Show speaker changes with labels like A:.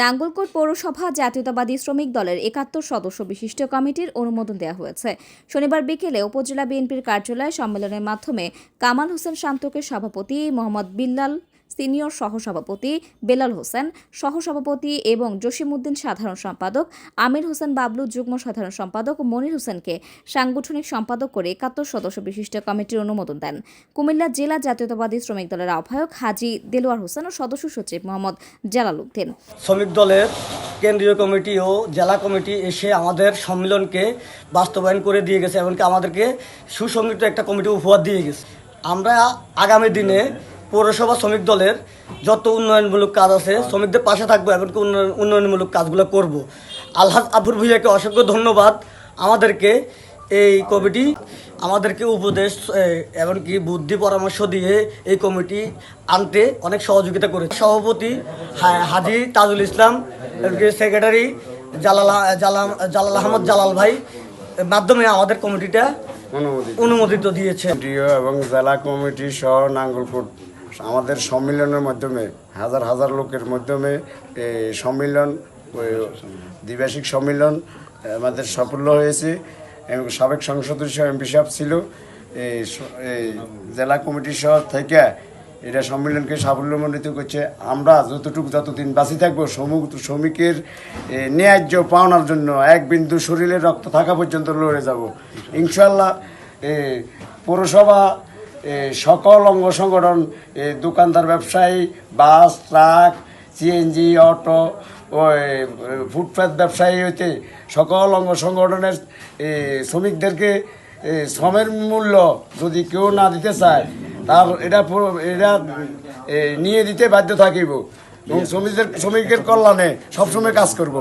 A: নাঙ্গলকোট পৌরসভা জাতীয়তাবাদী শ্রমিক দলের একাত্তর সদস্য বিশিষ্ট কমিটির অনুমোদন দেওয়া হয়েছে। শনিবার বিকেলে উপজেলা বিএনপির কার্যালয়ে সম্মেলনের মাধ্যমে কামাল হোসেন শান্তকে সভাপতি মোহাম্মদ বিল্লাল সিনিয়র সহসভাপতি বেলাল হোসেন, সহসভাপতি এবং জসিমউদ্দিন সাধারণ সম্পাদক, আমির হোসেন বাবলু, যুগ্ম সাধারণ সম্পাদক মনির হোসেনকে সাংগঠনিক সম্পাদক করে একাত্তর সদস্য বিশিষ্ট কমিটির অনুমোদন দেন। কুমিল্লা জেলা জাতীয়তাবাদী শ্রমিক দলের আহ্বায়ক হাজি দেলোয়ার হোসেন ও সদস্য সচিব মোহাম্মদ জালাল উদ্দিন।
B: শ্রমিক দলের কেন্দ্রীয় কমিটি ও জেলা কমিটি এসে আমাদের সম্মেলনকে বাস্তবায়ন করে দিয়ে গেছে, এমনকি আমাদেরকে সুসংগঠিত একটা কমিটি উপহার দিয়ে গেছে। আমরা আগামী দিনে পৌরসভা শ্রমিক দলের যত উন্নয়নমূলক কাজ আছে শ্রমিকদের পাশে থাকব এমনকি উন্নয়ন উন্নয়নমূলক কাজগুলো করব। আলহাজ আবুর ভুইয়াকে অসংখ্য ধন্যবাদ। আমাদেরকে এই কমিটি আমাদেরকে উপদেশ এমনকি বুদ্ধি পরামর্শ দিয়ে এই কমিটি আনতে অনেক সহযোগিতা করে সভাপতি হাজি তাজুল ইসলাম এমনকি সেক্রেটারি জালাল জালাল জালাল আহমদ জালাল ভাই মাধ্যমে আমাদের কমিটিটা
C: অনুমোদিত।
B: অনুমোদিত দিয়েছে।
C: এবং জেলা কমিটি সহ নাঙ্গলকোট আমাদের সম্মেলনের মাধ্যমে, হাজার হাজার লোকের মাধ্যমে সম্মেলন দ্বিবার্ষিক সম্মেলন আমাদের সাফল্য হয়েছে। এবং সাবেক সংসদ এমপি সাহেব ছিল এই জেলা কমিটি সহ থেকে এটা সম্মেলনকে সাফল্যমণ্ডিত করছে। আমরা যতটুকু, যতদিন বাঁচি থাকব শ্রমিক শ্রমিকের ন্যায্য পাওনার জন্য এক বিন্দু শরীরে রক্ত থাকা পর্যন্ত লড়ে যাব। ইনশাল্লাহ পৌরসভা সকল অঙ্গ সংগঠন দোকানদার, ব্যবসায়ী, bus, truck CNG auto footpath ব্যবসায়ী হইতে সকল অঙ্গ সংগঠনের শ্রমিকদেরকে শ্রমের মূল্য যদি কেউ না দিতে চায়, তার এটা এটা নিয়ে দিতে বাধ্য থাকিব। এবং শ্রমিকদের, শ্রমিকের কল্যাণে সবসময় কাজ করব।